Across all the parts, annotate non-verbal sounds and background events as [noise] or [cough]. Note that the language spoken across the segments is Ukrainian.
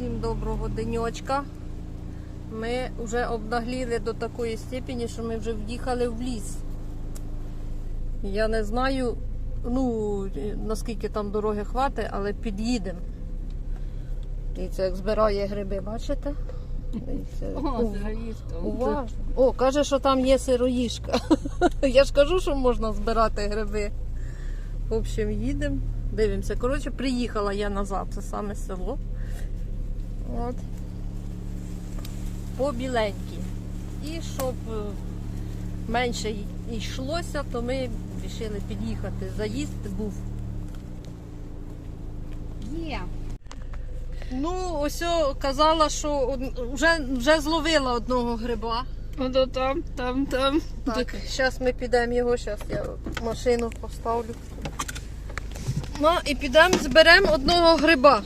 Всім доброго денечка. Ми вже обнагліли до такої степені, що ми вже в'їхали в ліс. Я не знаю, ну, наскільки там дороги хватить, але під'їдемо. Дивіться, як збирає гриби, бачите? О, сироїшка. Уважно. О, каже, що там є сироїшка. [laughs] Я ж кажу, що можна збирати гриби. В общем, їдемо, дивимося. Коротше, приїхала я назад, це саме село. От. По біленькій. І щоб е, менше йшлося, то ми вирішили під'їхати. Заїзд був. Є. Ну, ось казала, що вже, вже зловила одного гриба. Ото там, там, там. Так, зараз ми підемо його, зараз я машину поставлю. Ну і підемо зберемо одного гриба.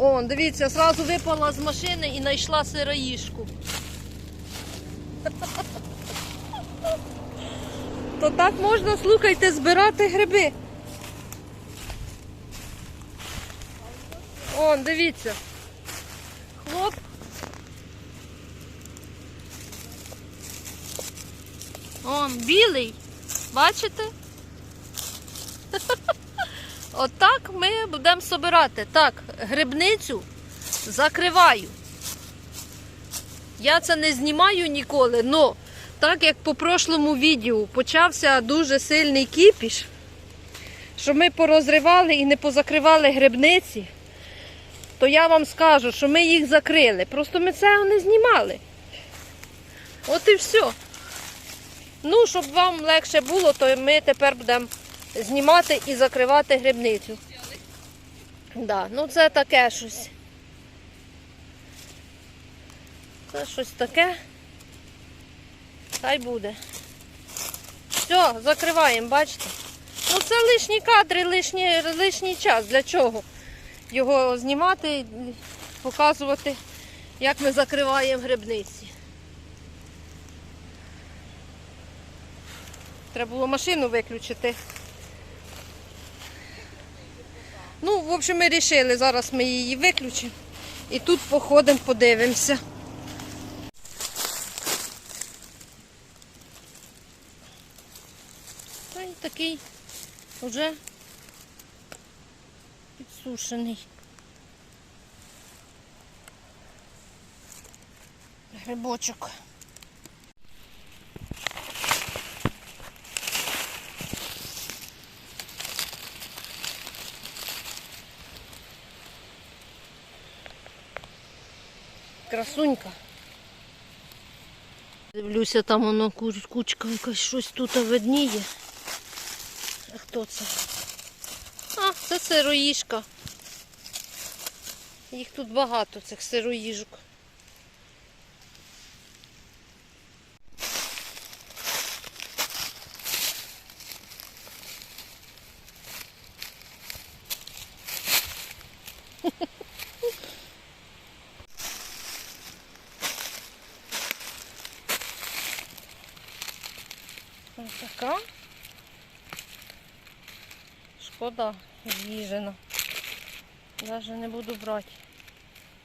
О, дивіться, зразу випала з машини і знайшла сироїшку. То так можна, слухайте, збирати гриби. О, дивіться. Хлоп. Он білий. Бачите? [laughs] Отак ми будемо собирати. Так, грибницю закриваю. Я це не знімаю ніколи, але так як по прошлому відео почався дуже сильний кіпіш, що ми порозривали і не позакривали грибниці, то я вам скажу, що ми їх закрили. Просто ми цього не знімали. От і все. Ну, щоб вам легше було, то ми тепер будемо знімати і закривати грибницю. Да, ну це таке щось. Це щось таке. Хай буде. Все, закриваємо, бачите? Ну це лишні кадри, лишній, лишній час. Для чого? Його знімати, показувати, як ми закриваємо грибниці. Треба було машину виключити. Ну, в общем, ми вирішили, зараз ми її виключимо. І тут походимо, подивимося. Та й такий вже підсушений. Грибочок. Красунька. Дивлюся, там воно кучка якась щось тут видніє. А хто це? А, це сироїжка. Їх тут багато, цих сироїжок. Ось така. Шкода з'їжена. Даже не буду брати.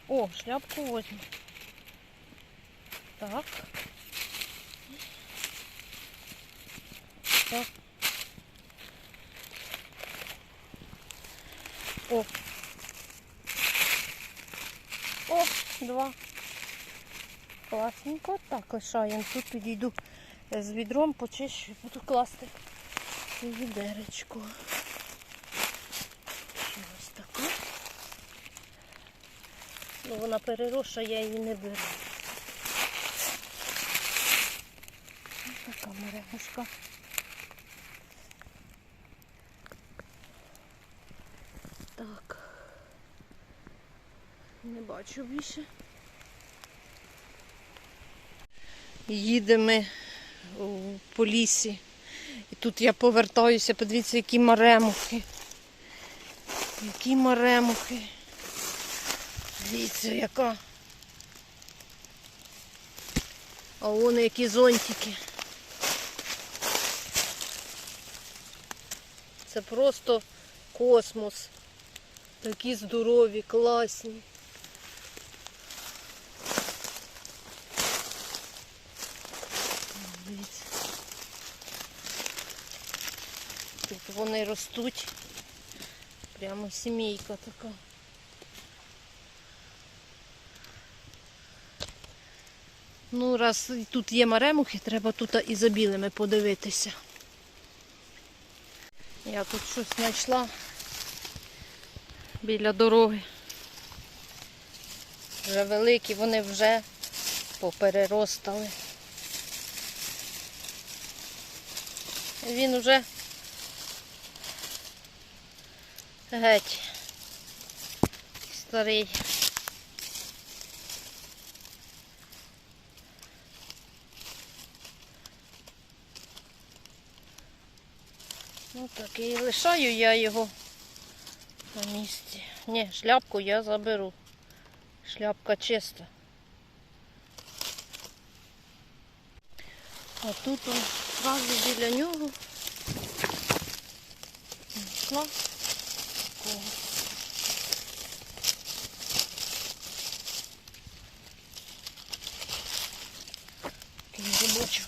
О, шляпку возьму. Так. Так. О. О, два. Класненько. Так, лишаємо. Тут підійду з відром, почищу і буду класти відеречко. Ще ось така. Ну, вона переросша, я її не беру. Ось така мерегушка. Так. Не бачу більше. Їдемо ми по лісі. І тут я повертаюся, подивіться, які маремухи. Які маремухи. Дивіться, яка. А вон які зонтики. Це просто космос. Такі здорові, класні. Дивіться. Тут вони ростуть. Прямо сімейка така. Ну, раз тут є маремухи, треба тут і за білими подивитися. Я тут щось знайшла біля дороги. Вже великі, вони вже попереростали. Він уже геть старий. Ну так і лишаю я його на місці. Ні, шляпку я заберу. Шляпка чиста. А тут он зразу біля нього. знайшла такого. Такий грибочок.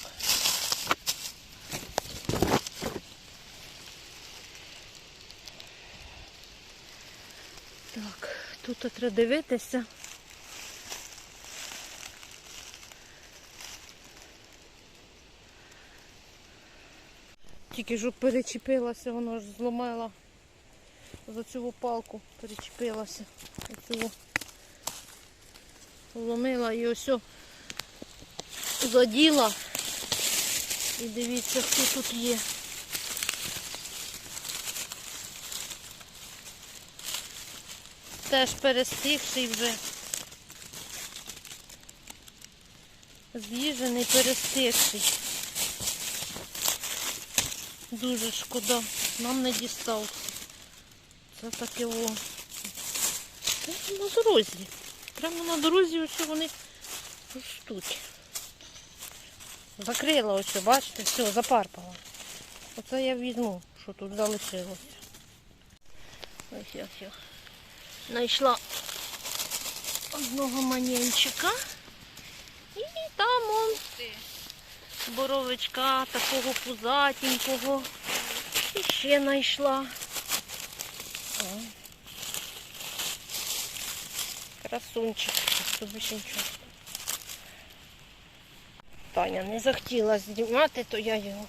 Так, тут дивитися. Тільки ж перечепилася, воно ж зломила за цю палку, перечепилася. Оцю зломила і ось заділа. І дивіться, хто тут є. Теж перестигший вже. З'їжений, перестигший. Дуже шкода. Нам не дістав. Це таке о. На дорозі. Прямо на дорозі ось вони ростуть. Закрила ось, бачите, все, запарпала. Оце я візьму, що тут залишилося. Ось я все. Знайшла одного маненчика. І там он боровичка такого пузатенького. І ще знайшла. Красунчик. Тобі ще нічого. Таня не захотіла знімати, то я його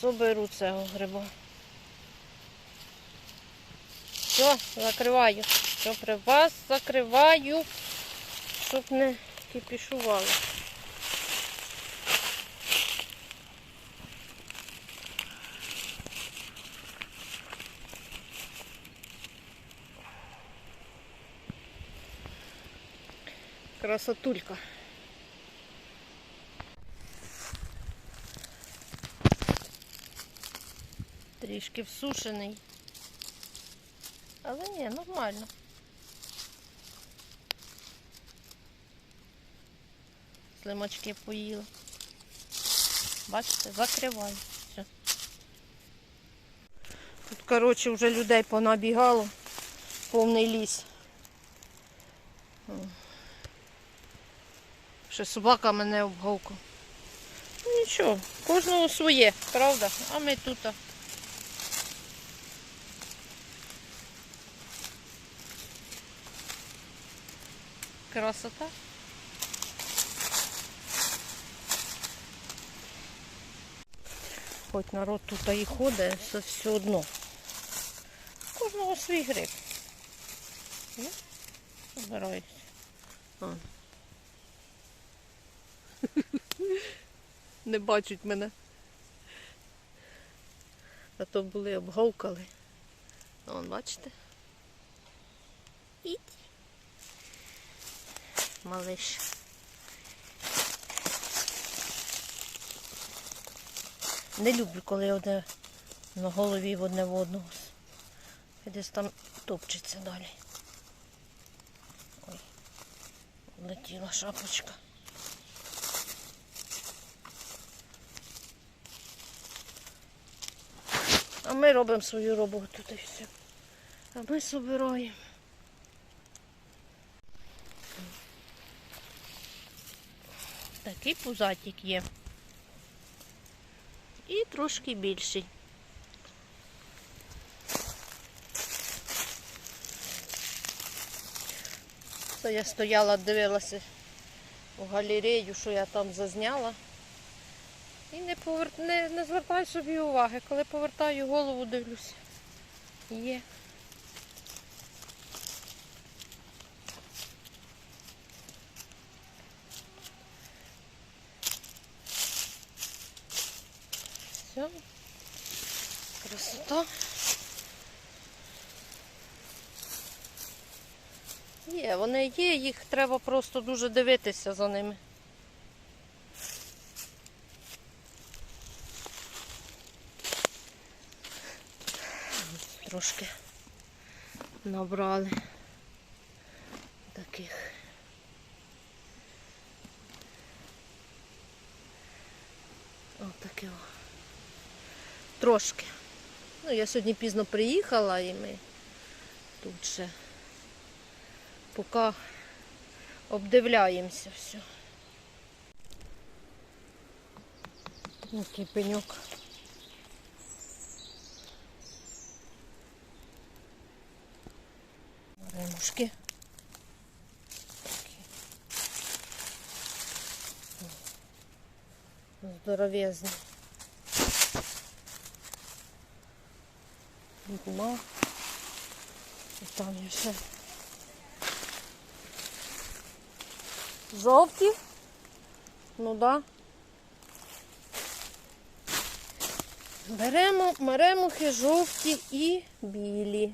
соберу цього гриба. Все, закриваю. При вас закриваю, щоб не кипішувало. Красотулька. Трішки всушений. Але ні, нормально. Слимачки поїла. Бачите, закриваю. Все. Тут, коротше, вже людей понабігало. Повний ліс. Ще собака мене обговкала. Ну нічого, кожного своє, правда? А ми тут. Красота. Хоч народ тут і ходить, це все одно. У Кожного свій гриб. Ну, Збираюся. [laughs] Не бачать мене. А то були обговкали. Вон, бачите? Ідь. Малиш. Не люблю, коли одне на голові в одне в одного. І Десь там топчеться далі. Ой, летіла шапочка. А ми робимо свою роботу й все. А ми собираємо. Такий пузатик є. І трошки більший. То я стояла, дивилася у галерею, що я там зазняла. І не, повер... не, не звертаю собі уваги. Коли повертаю голову, дивлюся. Є. Все. Красота. Є, вони є, їх треба просто дуже дивитися за ними. Трошки набрали таких. Ось таке. о. Трошки. Ну, я сьогодні пізно приїхала і ми тут ще поки обдивляємося все. Який пеньок. Ремушки. Такі. Гума. І там є ще. Жовті? Ну да. Беремо маремухи жовті і білі.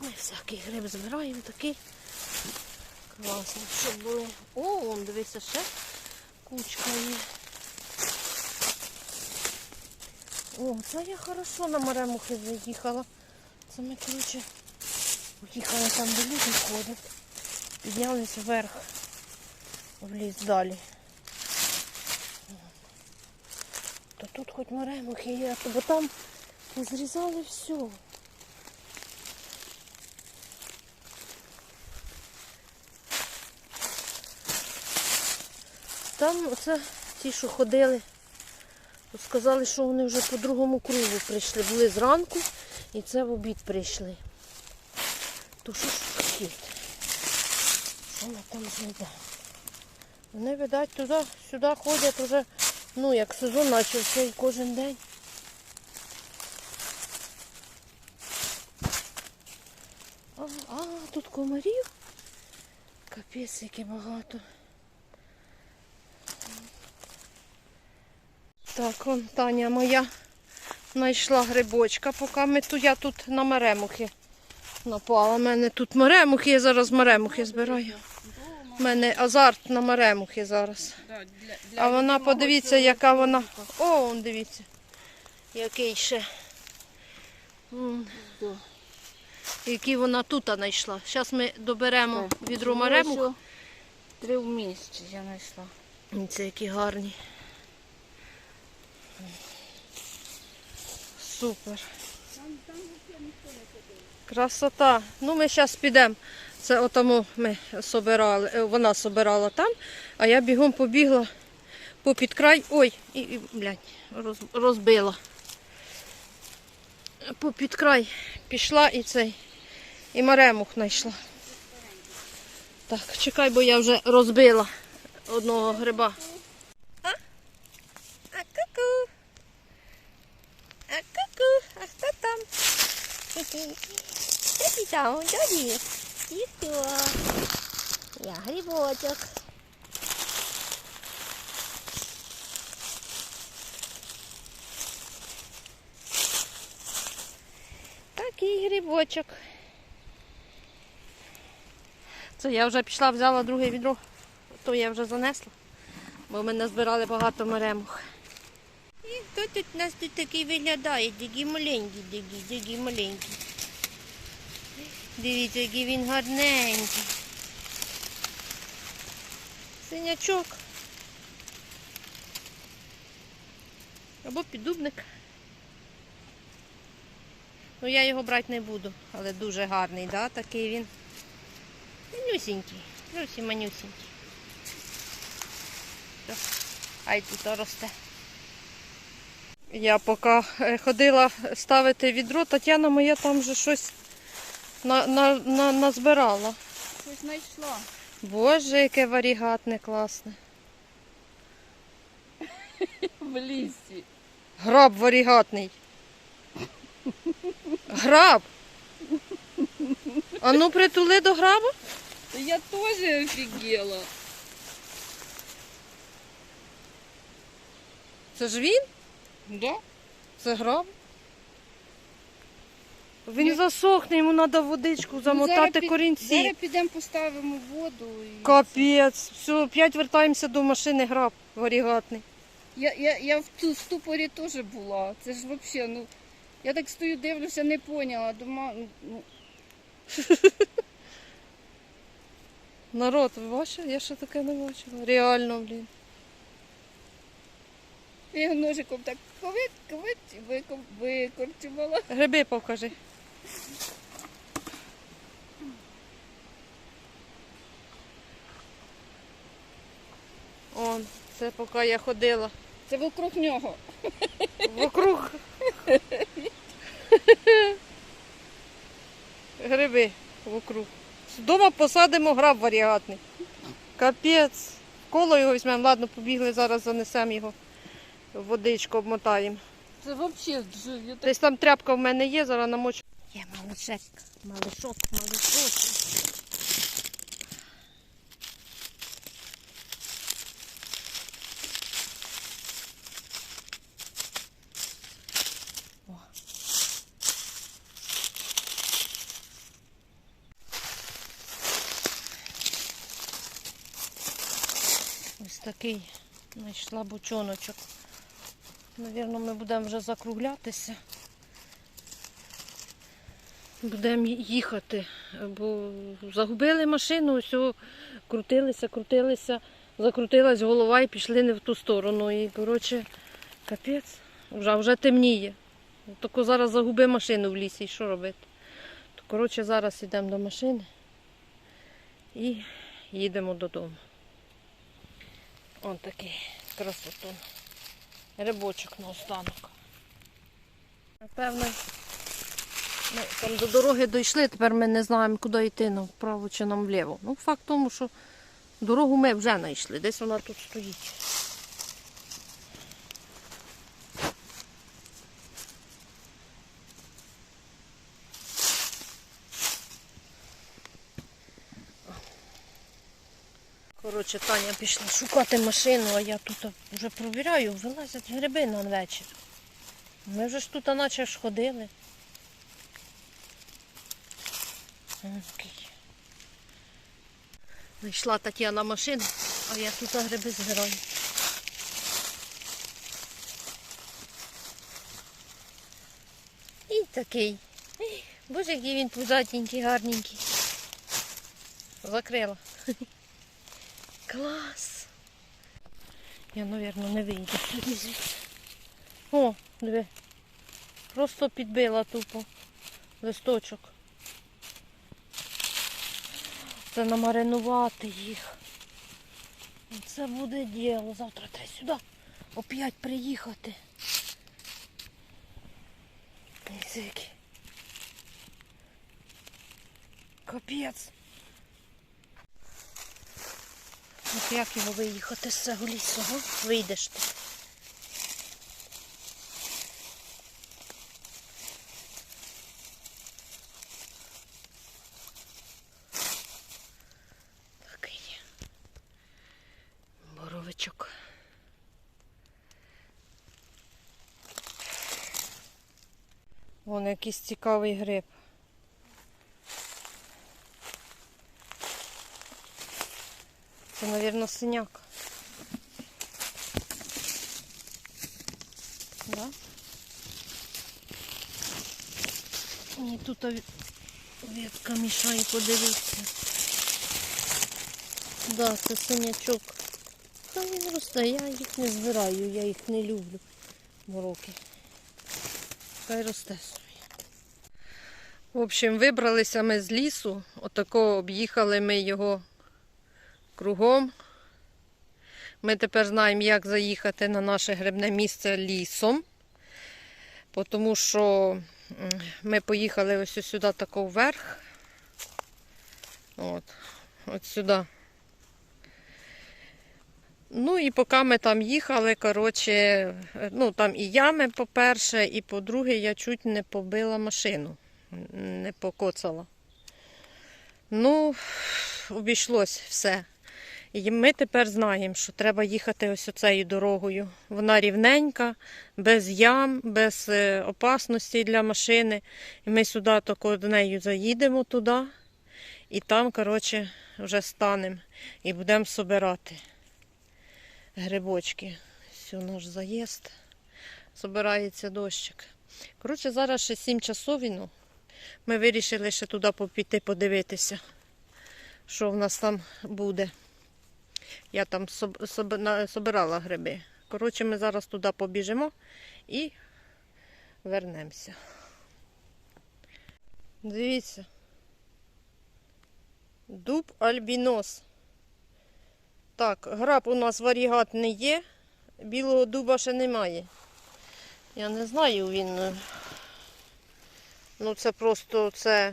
Ми всякий гриб збираємо такий. Класний, щоб були. О, вон, дивися, ще кучка є. О, це я хорошо на маремухи заїхала. Це ми, коротше, поїхали там, де люди ходять. Піднялися вверх в ліс далі. То тут хоч маремухи є, бо там позрізали все. Там оце ті, що ходили, сказали, що вони вже по другому кругу прийшли. Були зранку і це в обід прийшли. То що ж таке? Що ми там знайдемо? Вони, видать, туди, сюди ходять вже, ну, як сезон почався і кожен день. А, а тут комарів. Капець, яке багато. Так, вон Таня моя знайшла грибочка, поки ми тут, я тут на маремухи напала. У мене тут маремухи, я зараз маремухи збираю. У мене азарт на маремухи зараз. А вона, подивіться, яка вона. О, он дивіться. Який ще. Які вона тут знайшла. Зараз ми доберемо відро ну, маремух. ось Три в місці я знайшла. Це які гарні. Супер. Красота. Ну, ми зараз підемо. Це отому ми собирали, е, вона собирала там, а я бігом побігла попід край. Ой, і, і блядь, роз, розбила. Попід край пішла і цей. І маремух знайшла. Так, чекай, бо я вже розбила одного гриба. А ку-ку. А ку-ку. А хто там? Ти там? Дяді? І хто? Я грибочок. Такий грибочок. Це я вже пішла, взяла друге відро, то я вже занесла, бо ми назбирали багато маремух. Хто тут у нас тут такий виглядає? Дигі маленький, дигі, дигі маленький. Дивіться, який він гарненький. Синячок. Або піддубник. Ну, я його брати не буду, але дуже гарний, да? такий він. Манюсінький, зовсім манюсінький. Все, Хай тут росте. Я поки е, ходила ставити відро, Тетяна моя там вже щось на, на, на, назбирала. Щось знайшла. Боже, яке варігатне класне. [laughs] В лісі. Граб варігатний. Граб. А ну притули до граба. Я теж офігела. Це ж він? Да? Це граб. Він Я- засохне, йому треба водичку замотати Ну, Зараз під- корінці. Зараз підемо поставимо воду. І... Капець. Все, п'ять вертаємося до машини, граб варігатний. Я, я, я в ту ступорі теж була. Це ж взагалі, ну. Я так стою, дивлюся, не поняла. Думаю, ну, [laughs] Народ, ви бачили? Я ще таке не бачила. Реально, блін. Я його ножиком так ковить, ковить, викорчувала. Гриби покажи. Он, це поки я ходила. Це вокруг нього. Вокруг. Гриби вокруг. Дома посадимо граб варігатний. Капець. Коло його візьмемо. Ладно, побігли, зараз занесемо його. Водичку обмотаємо. Це взагалі я так Десь там тряпка в мене є, зараз намочу. Є малишек, малишок, малишок. О. Ось такий знайшла бочоночок. Навірно, ми будемо вже закруглятися. Будемо їхати, бо загубили машину, все, крутилися, крутилися, закрутилась голова і пішли не в ту сторону. І, коротше, капець, вже, вже темніє. Тільки зараз загуби машину в лісі, і що робити? То, коротше, зараз йдемо до машини і їдемо додому. Он такий красотун. Рибочок на останок. Напевно, ми там до дороги дійшли, тепер ми не знаємо, куди йти, нам вправо чи нам вліво. Ну, факт тому, що дорогу ми вже знайшли, десь вона тут стоїть. Коротше, Таня пішла шукати машину, а я тут вже провіряю, вилазять гриби на вечір. Ми вже ж тут наче ж ходили. Знайшла Тетяна машину, а я тут гриби збираю. І такий. Боже, який він пузатенький, гарненький. Закрила. [laughs] Клас. Я, мабуть, не вийду. О, диви. Просто підбила тупо листочок. Це намаринувати їх. Це буде діло. Завтра треба сюди опять приїхати. Капець. От як його виїхати з цього лісу? Вийдеш ти. Такий боровичок. Вон якийсь цікавий гриб. Це, мабуть, синяк. Да? Ні, тут Ветка мішає подивитися. Да, це синячок. Та він росте, я їх не збираю, я їх не люблю. Мороки. Хай росте собі. В общем, вибралися ми з лісу. Отако об'їхали ми його кругом. Ми тепер знаємо, як заїхати на наше грибне місце лісом. Тому що ми поїхали ось сюди тако вверх. От, от сюди. Ну і поки ми там їхали, коротше, ну там і ями, по-перше, і по-друге, я чуть не побила машину, не покоцала. Ну, обійшлось все. І ми тепер знаємо, що треба їхати ось оцею дорогою. Вона рівненька, без ям, без е, опасності для машини. І ми сюди тако нею заїдемо туди, і там, коротше, вже станемо і будемо собирати грибочки. Все, наш заїзд. Собирається дощик. Коротше, зараз ще 7 часов. Ну. Ми вирішили ще туди піти подивитися, що в нас там буде. Я там соб- соб- собирала гриби. Коротше, ми зараз туди побіжимо і вернемося. Дивіться. Дуб альбінос. Так, граб у нас варігат не є, білого дуба ще немає. Я не знаю, він. Ну, це просто це.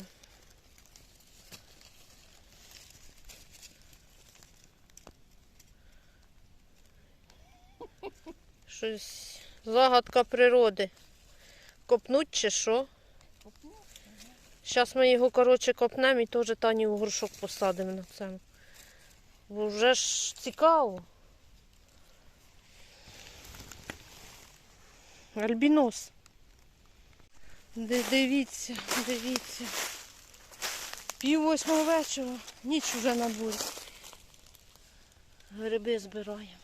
Щось загадка природи. Копнуть чи що? Зараз ми його, коротше, копнемо і теж Тані в горшок посадимо на цьому. Бо вже ж цікаво. Альбінос. Дивіться, дивіться. Пів восьмого вечора, ніч вже на дворі. Гриби збираємо.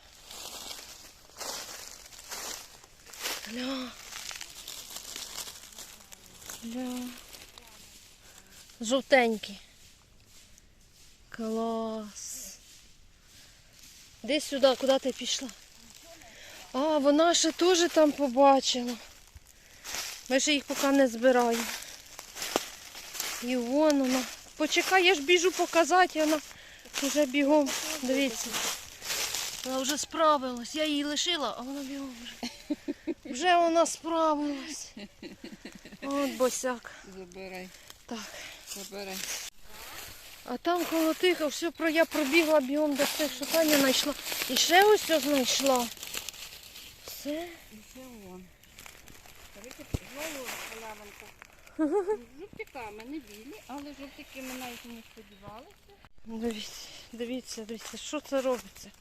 Гля. Гля. Жовтенькі. Клас. Де сюди, куди ти пішла? А, вона ще теж там побачила. Ми ще їх поки не збираємо. І вон вона. Почекай, я ж біжу показати, вона вже бігом. Дивіться. Вона вже справилась. Я її лишила, а вона бігом вже. Вже вона справилась. От босяк. Забирай. Так. Забирай. А там коло тих, все про я пробігла бігом до що Таня знайшла. І ще ось знайшла. Все. І ще вон. [laughs] Жовтиками, не білі, але жовтики ми навіть не сподівалися. Дивіться, дивіться, дивіться, що це робиться.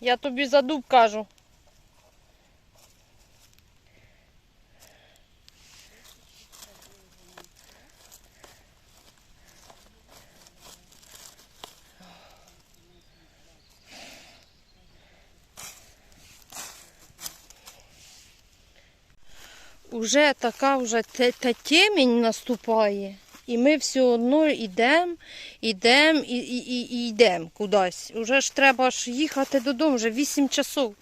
Я тобі за дуб кажу. Уже така вже та темінь наступає. І ми все одно йдемо, йдемо і, і, і, йдемо кудись. Уже ж треба ж їхати додому, вже 8 часов.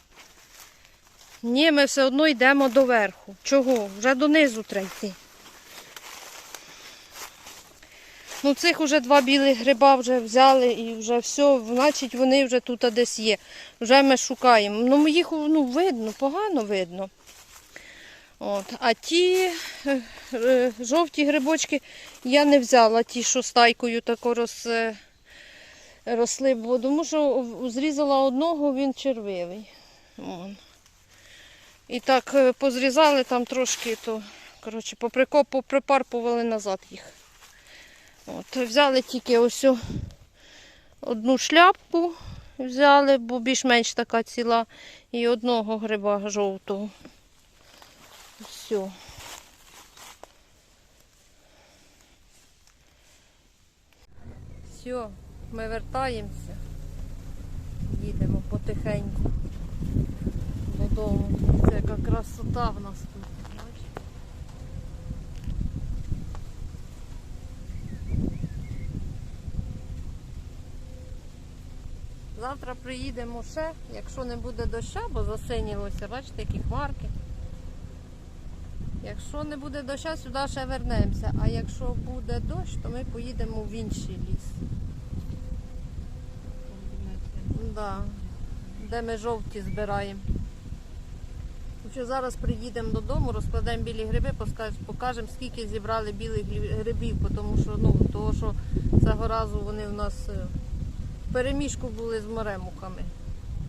Ні, ми все одно йдемо до верху. Чого? Вже донизу треба йти. Ну, цих вже два білих гриба вже взяли і вже все, значить вони вже тут десь є. Вже ми шукаємо. Ну, їх ну, видно, погано видно. От. А ті е, е, жовті грибочки я не взяла, ті, що стайкою тако роз, е, росли, бо тому що зрізала одного, він червивий. Вон. І так позрізали там трошки, то коротше, поприкоп, поприпарпували назад їх. От, взяли тільки ось одну шляпку, взяли, бо більш-менш така ціла, і одного гриба жовтого все. Все, ми вертаємося, їдемо потихеньку додому. Це яка красота в нас тут. Завтра приїдемо ще, якщо не буде доща, бо засинілося, бачите, які хмарки. Якщо не буде доща, сюди ще вернемося. А якщо буде дощ, то ми поїдемо в інший ліс. Да. Де ми жовті збираємо. Що зараз приїдемо додому, розкладемо білі гриби, покажемо, скільки зібрали білих грибів, тому що, ну, того, що цього разу вони в нас е, в переміжку були з моремуками.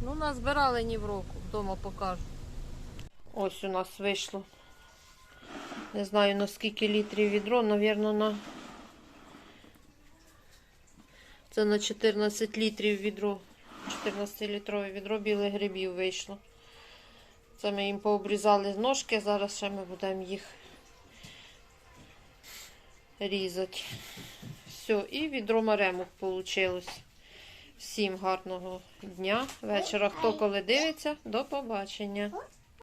Ну, назбирали ні в року, вдома покажу. Ось у нас вийшло. Не знаю на скільки літрів відро, навірно, на. Це на 14 літрів відро. 14-літрове відро білих грибів вийшло. Це ми їм пообрізали ножки, зараз ще ми будемо їх різати. Все, і відро маремок вийшло. Всім гарного дня, вечора. Хто коли дивиться, до побачення.